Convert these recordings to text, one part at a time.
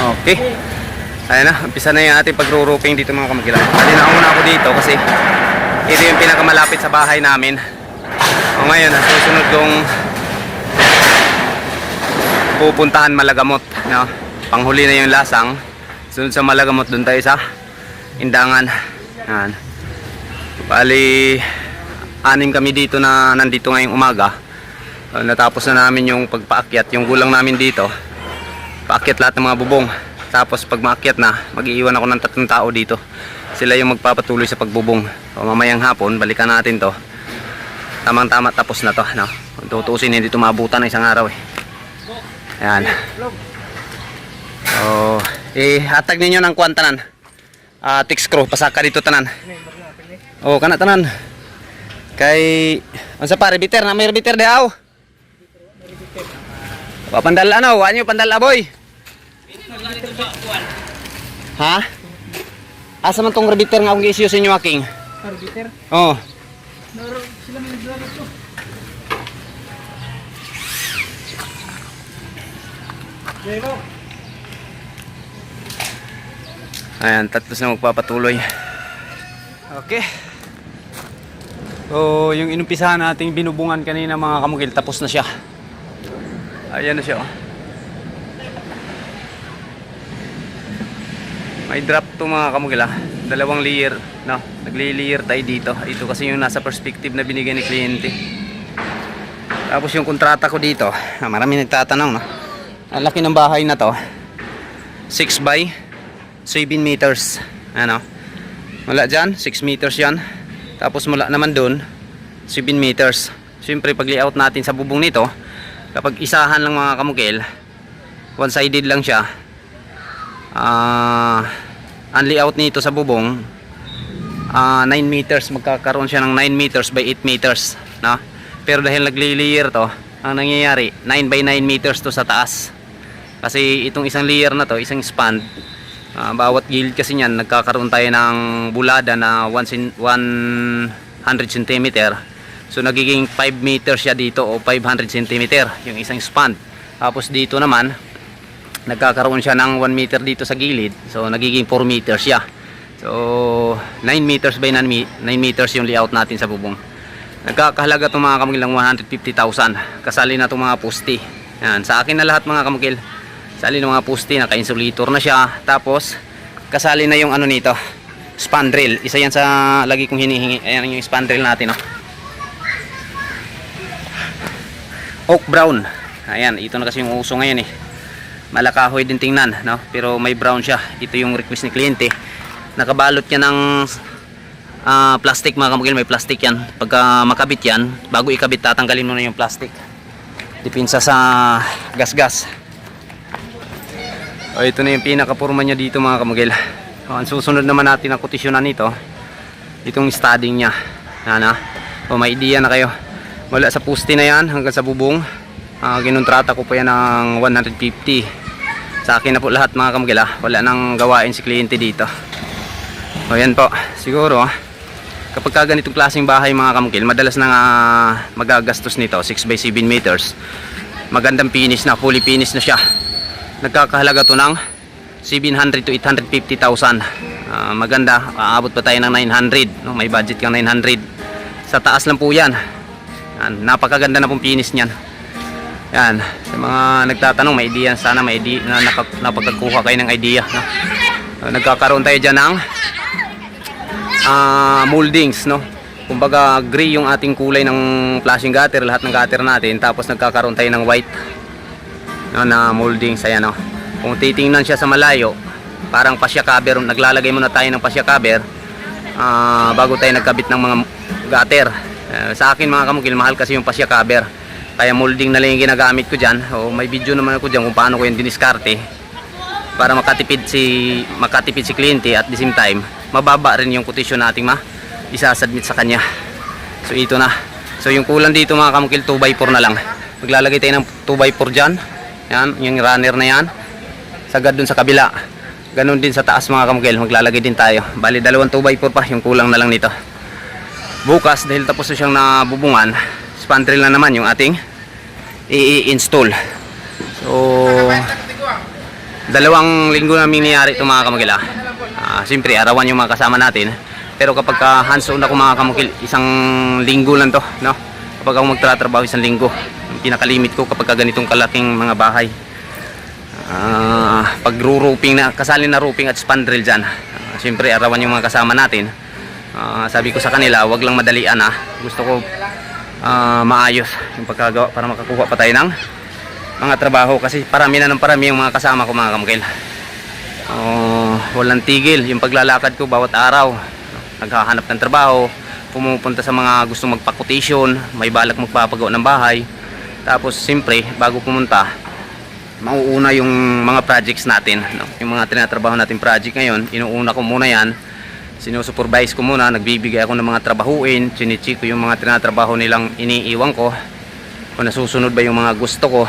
Okay. Ayan na, umpisa na yung ating pagro-roofing dito mga kamagila. Kanina muna ako dito kasi ito yung pinakamalapit sa bahay namin. O ngayon, susunod kong pupuntahan Malagamot. No? Panghuli na yung lasang. Sunod sa Malagamot, doon tayo sa Indangan. Yan. Bali, anim kami dito na nandito ngayong umaga. Natapos na namin yung pagpaakyat. Yung gulang namin dito, paakyat lahat ng mga bubong. Tapos pag maakyat na, mag-iiwan ako ng tatlong tao dito. Sila yung magpapatuloy sa pagbubong. O, mamayang hapon, balikan natin to. Tamang tama tapos na to. No? Tutusin, hindi ng isang araw eh. Ayan. Oh, eh, hatag ninyo ng kuwan tanan. Ah, tix crew, pasaka dito tanan. Oh, kana tanan. Kay, unsa pa, rebiter na may rebiter de aw. Papandal ano, wa nyo pandal aboy. Ha? Asa man tong rebiter nga akong i-issue sa inyo aking? Arbiter. Oh. Naro sila may nagdala ito. Jero. Ayan, tatlo na magpapatuloy. Okay. So, yung inumpisahan nating binubungan kanina mga kamugil, tapos na siya. Ayan na siya. oh. May drop to mga kamugil ah. Dalawang layer. No? Nagli-layer tayo dito. Ito kasi yung nasa perspective na binigay ni kliyente. Tapos yung kontrata ko dito, ah, marami nagtatanong no. Ang laki ng bahay na to. 6 by 7 meters. Ano? Mula dyan, 6 meters yan. Tapos mula naman dun, 7 meters. Siyempre, pag layout natin sa bubong nito, kapag isahan lang mga kamukil, one-sided lang siya. Ah, ang layout nito sa bubong, ah 9 meters. Magkakaroon siya ng 9 meters by 8 meters. No? Pero dahil nagli-layer to, ang nangyayari, 9 by 9 meters to sa taas. Kasi itong isang layer na to, isang span, ah, bawat gilid kasi niyan, nagkakaroon tayo ng bulada na 1 sin- 100 cm. So nagiging 5 meters siya dito o 500 cm yung isang span. Tapos dito naman, nagkakaroon siya ng 1 meter dito sa gilid. So nagiging 4 meters siya. So 9 meters by 9 me- 9 meters yung layout natin sa bubong. Nagkakahalaga itong mga kamukil ng 150,000. Kasali na itong mga pusti. Yan, sa akin na lahat mga kamukil. Kasali ng mga pusti, naka-insulator na siya. Tapos, kasali na yung ano nito, spandrel. Isa yan sa lagi kong hinihingi. Ayan yung spandrel natin. Oh. Oak brown. Ayan, ito na kasi yung uso ngayon eh. Malakahoy din tingnan, no? Pero may brown siya. Ito yung request ni kliyente. Nakabalot niya ng ah, plastic mga kamukil. May plastic yan. Pagka makabit yan, bago ikabit, tatanggalin mo na yung plastic. Dipinsa sa gas-gas. O, ito na yung pinakapurma niya dito mga kamugil. O, ang susunod naman natin ang kotisyonan nito. Itong studding niya. Yan ha. O, may idea na kayo. Wala sa puste na yan hanggang sa bubong. Ah, ginontrata ko pa yan ng 150. Sa akin na po lahat mga kamugil ha. Wala nang gawain si kliyente dito. O yan po. Siguro kapag ka ganitong klaseng bahay mga kamukil, madalas na nga magagastos nito 6 by 7 meters. Magandang finish na, fully finish na siya nagkakahalaga to ng 700 to 850,000 Ah, maganda, aabot pa tayo ng 900 no? may budget kang 900 sa taas lang po yan yan, napakaganda na pong finish niyan yan, sa mga nagtatanong may idea, sana may idea na naka- napagkakuha kayo ng idea no? Nagkakaroon tayo dyan ng ah, moldings no kumbaga gray yung ating kulay ng flashing gutter lahat ng gutter natin tapos nagkakaroon tayo ng white no, na molding sa no. Kung titingnan siya sa malayo, parang pasya cover, naglalagay muna tayo ng pasya cover ah, bago tayo nagkabit ng mga gutter. Eh, sa akin mga kamukil, mahal kasi yung pasya cover. Kaya molding na lang yung ginagamit ko diyan. O may video naman ako diyan kung paano ko yung diniskarte para makatipid si makatipid si kliyente at the same time mababa rin yung quotation nating ma isasubmit sa kanya. So ito na. So yung kulang dito mga kamukil 2x4 na lang. Maglalagay tayo ng 2x4 diyan. Yan, yung runner na yan. Sagad dun sa kabila. Ganon din sa taas mga kamukil. Maglalagay din tayo. Bali dalawang 2x4 pa. Yung kulang na lang nito. Bukas dahil tapos na siyang nabubungan, spandrel na naman yung ating i-install. So, dalawang linggo namin niyari ito mga kamukil ah. Ah, Siyempre, arawan yung mga kasama natin. Pero kapag ka hands-on ako mga kamukil, isang linggo lang to, no? Kapag ako magtratrabaho isang linggo, yung pinakalimit ko kapag ka ganitong kalaking mga bahay. Ah, pag roofing na, kasali na roofing at spandrel dyan. Ah, Siyempre, arawan yung mga kasama natin. Ah, sabi ko sa kanila, wag lang madalian ah. Gusto ko ah, maayos yung pagkagawa para makakuha pa tayo ng mga trabaho kasi parami na ng parami yung mga kasama ko mga kamukil. Oh, walang tigil yung paglalakad ko bawat araw. Naghahanap ng trabaho, pumupunta sa mga gusto magpa-quotation, may balak magpapagawa ng bahay. Tapos siyempre, bago pumunta, mauuna yung mga projects natin, no? Yung mga tinatrabaho natin project ngayon, inuuna ko muna 'yan. Sinusupervise ko muna, nagbibigay ako ng mga trabahuin, chinicheck ko yung mga tinatrabaho nilang iniiwan ko. Kung nasusunod ba yung mga gusto ko.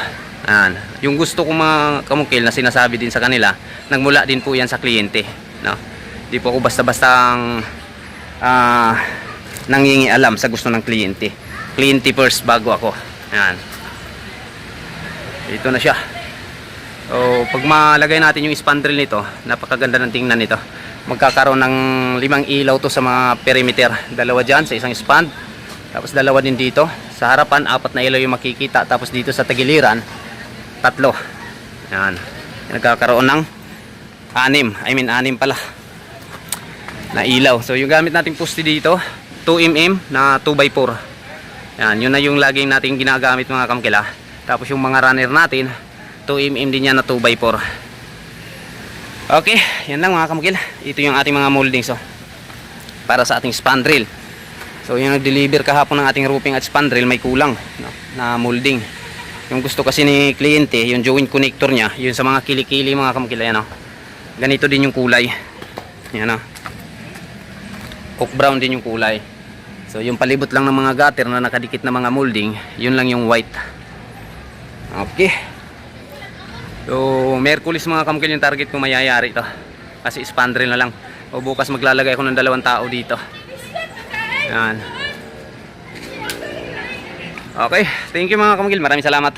Ayan. Yung gusto ko mga kamukil na sinasabi din sa kanila, nagmula din po yan sa kliyente. No? Di po ako basta-bastang ah nangingi alam sa gusto ng kliyente. Kliyente first bago ako. Ayan. Ito na siya. So, pag malagay natin yung spandrel nito, napakaganda ng tingnan nito. Magkakaroon ng limang ilaw to sa mga perimeter. Dalawa dyan sa isang span. Tapos dalawa din dito. Sa harapan, apat na ilaw yung makikita. Tapos dito sa tagiliran, tatlo. Yan. Nagkakaroon ng anim. I mean, anim pala. Na ilaw. So, yung gamit nating poste dito, 2mm na 2x4. Yan, yun na yung laging nating ginagamit mga kamkila. Tapos yung mga runner natin, 2mm din yan na 2x4. Okay, yan lang mga kamukil. Ito yung ating mga moldings oh. Para sa ating spandrel. So yung nag-deliver kahapon ng ating roofing at spandrel may kulang no, na molding. Yung gusto kasi ni kliyente, yung joint connector niya, yun sa mga kilikili mga kamukil yan oh. Ganito din yung kulay. Yan oh. Coke brown din yung kulay. So yung palibot lang ng mga gutter na nakadikit na mga molding, yun lang yung white. Okay. So, Merkulis mga kamkil yung target ko mayayari to. Kasi spandrel na lang. O bukas maglalagay ako ng dalawang tao dito. Yan. Okay, thank you mga kamkil. Maraming salamat.